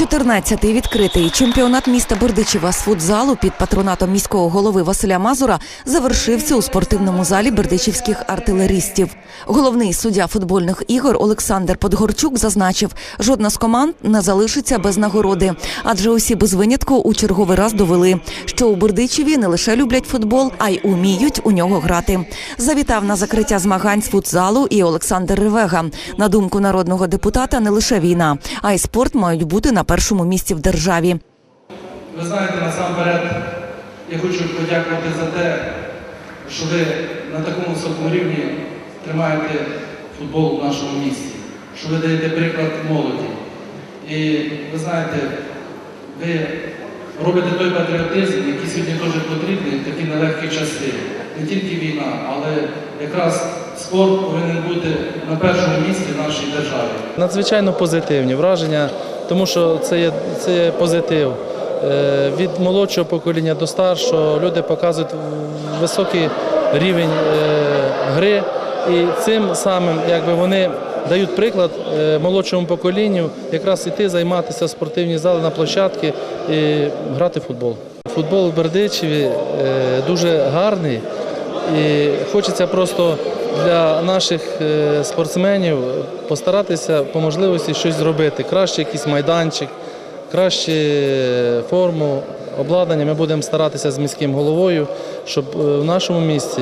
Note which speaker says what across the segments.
Speaker 1: 14-й відкритий чемпіонат міста Бердичева з футзалу під патронатом міського голови Василя Мазура завершився у спортивному залі бердичівських артилеристів. Головний суддя футбольних ігор Олександр Подгорчук зазначив, жодна з команд не залишиться без нагороди, адже усі без винятку у черговий раз довели, що у Бердичеві не лише люблять футбол, а й уміють у нього грати. Завітав на закриття змагань з футзалу і Олександр Ревега. На думку народного депутата, не лише війна, а й спорт мають бути на першому місці в державі.
Speaker 2: Ви знаєте, насамперед, я хочу подякувати за те, що ви на такому високому рівні тримаєте футбол в нашому місті, що ви даєте приклад молоді. І ви знаєте, ви робите той патріотизм, який сьогодні дуже потрібний в такі нелегкі часи. Не тільки війна, але якраз спорт повинен бути на першому місці в нашій державі.
Speaker 3: Надзвичайно позитивні враження, тому що це є, це є позитив. Е, Від молодшого покоління до старшого люди показують високий рівень е, гри, і цим самим якби вони дають приклад е, молодшому поколінню якраз іти займатися в спортивній залі на площадки і грати в футбол. Футбол в Бердичеві дуже гарний. І хочеться просто для наших е, спортсменів постаратися по можливості щось зробити. Краще якийсь майданчик, краще е, форму, обладнання. Ми будемо старатися з міським головою, щоб е, в нашому місті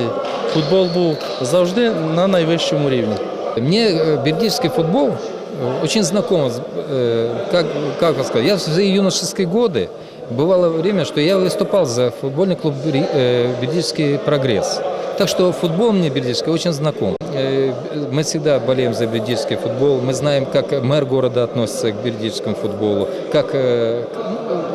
Speaker 3: футбол був завжди на найвищому рівні.
Speaker 4: Мне э, бердический футбол э, очень знаком. Э, Как, как вам сказать, я в свои юношеские годы бывало время, что я выступал за футбольный клуб «Бери- э, «Бердический прогресс». Так что футбол мне бердический очень знаком. Э, Мы всегда болеем за бердический футбол. Мы знаем, как мэр города относится к бердическому футболу, как, э,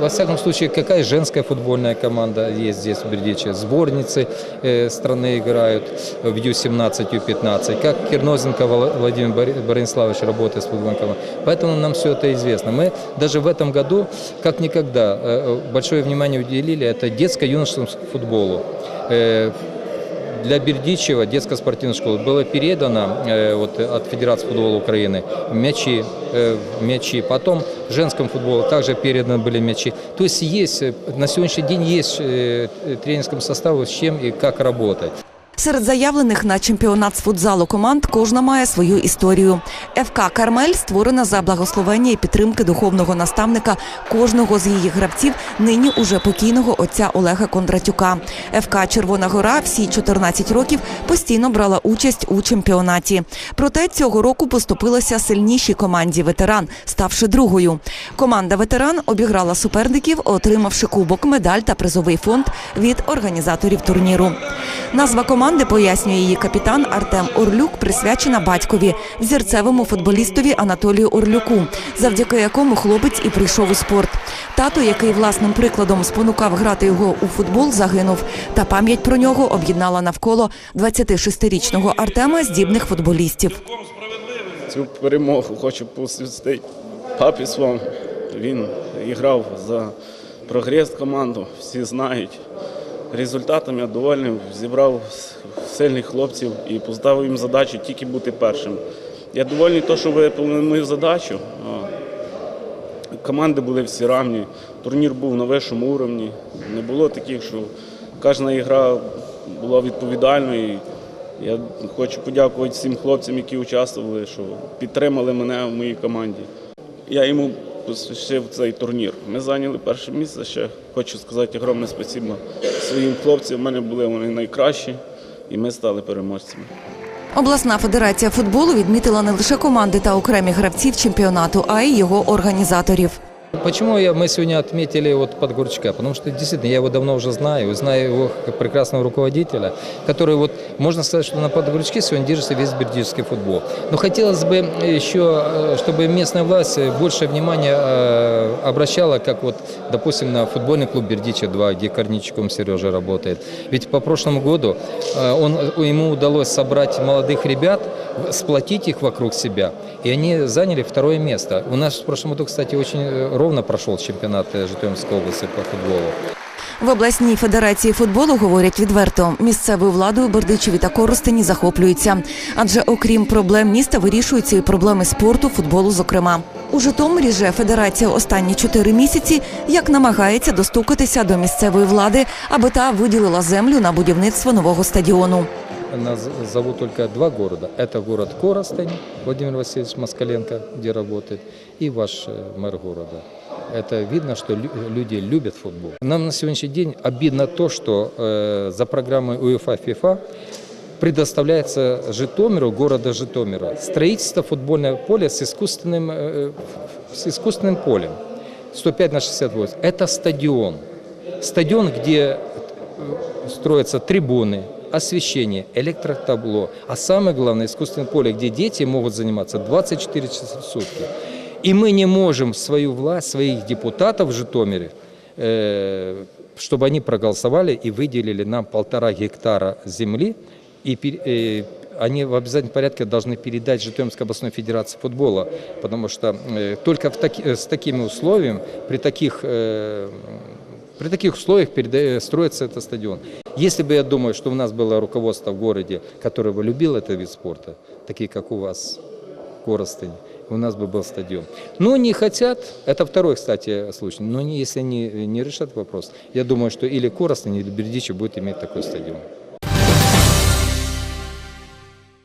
Speaker 4: во всяком случае, какая женская футбольная команда есть здесь в Бердичеве. Сборницы э, страны играют в Ю-17, Ю-15. Как Кирнозенко Вла- Владимир Бори- Бориславович работает с футбольной командой. Поэтому нам все это известно. Мы даже в этом году, как никогда, большое внимание уделили это детско-юношескому футболу. для Бердичева детская спортивная школа было передано э, вот, от Федерации футбола Украины мячи, э, мячи. Потом в женском футболе также переданы были мячи. То есть есть, э, на сегодняшний день есть э, тренерскому составу с чем и как работать.
Speaker 1: Серед заявлених на чемпіонат з футзалу команд кожна має свою історію. ФК Кармель створена за благословення і підтримки духовного наставника кожного з її гравців, нині уже покійного отця Олега Кондратюка. ФК Червона Гора всі 14 років постійно брала участь у чемпіонаті. Проте цього року поступилася сильнішій команді ветеран, ставши другою. Команда ветеран обіграла суперників, отримавши кубок, медаль та призовий фонд від організаторів турніру. Назва команди пояснює її капітан Артем Орлюк, присвячена батькові, взірцевому футболістові Анатолію Орлюку, завдяки якому хлопець і прийшов у спорт. Тато, який власним прикладом спонукав грати його у футбол, загинув. Та пам'ять про нього об'єднала навколо 26-річного Артема здібних футболістів.
Speaker 5: Цю перемогу хочу посвятити папі своєму. Він грав за прогрес команду, всі знають. Результатом я довольний, зібрав сильних хлопців і поставив їм задачу тільки бути першим. Я довольний, то, що виповнили мою задачу. Команди були всі равні, турнір був на вищому уровні. Не було таких, що кожна ігра була відповідальною. Я хочу подякувати всім хлопцям, які участвували, що підтримали мене в моїй команді. Я йому посвятив цей турнір. Ми зайняли перше місце. Ще хочу сказати огромне спасибо своїм хлопцям. У мене були вони найкращі, і ми стали переможцями.
Speaker 1: Обласна федерація футболу відмітила не лише команди та окремі гравців чемпіонату, а й його організаторів.
Speaker 4: Почему я, мы сегодня отметили вот Подгорчака? Потому что действительно я его давно уже знаю, знаю его как прекрасного руководителя, который вот, можно сказать, что на Подгорчаке сегодня держится весь бердический футбол. Но хотелось бы еще, э, чтобы местная власть больше внимания э, обращала, как вот, допустим, на футбольный клуб Бердичев-2, где Корничком Сережа работает. Ведь по прошлому году э, он, ему удалось собрать молодых ребят, сплотить их вокруг себя, и они заняли второе место. У нас в прошлом году, кстати, очень ровно прошел чемпионат э, Житомирской области по футболу.
Speaker 1: В обласній федерації футболу говорять відверто, місцевою владою Бердичеві та Коростені захоплюються. Адже окрім проблем міста вирішуються і проблеми спорту, футболу, зокрема. У Житомирі же федерація останні чотири місяці як намагається достукатися до місцевої влади, аби та виділила землю на будівництво нового стадіону
Speaker 4: Нас зовут только два города. Это город Коростень, Владимир Васильевич Москаленко, где работает, и ваш э, мэр города. Это видно, что лю- люди любят футбол. Нам на сегодняшний день обидно то, что э, за программой УЕФА ФИФА предоставляется Житомиру, города Житомира, строительство футбольного поля с искусственным, э, с искусственным полем. 105 на 68. Это стадион. Стадион, где э, строятся трибуны, освещение, электротабло, а самое главное искусственное поле, где дети могут заниматься 24 часа в сутки. И мы не можем свою власть, своих депутатов в Житомире, э, чтобы они проголосовали и выделили нам полтора гектара земли, и э, они в обязательном порядке должны передать Житомирской областной федерации футбола, потому что э, только в таки- с такими условиями, при таких при таких условиях переда- строится этот стадион. Если бы я думаю, что у нас было руководство в городе, которое бы любило этот вид спорта, такие как у вас, Коростень, у нас бы был стадион. Но не хотят, это второй, кстати, случай, но не, если они не решат вопрос, я думаю, что или Коростень, или Бердичев будет иметь такой стадион.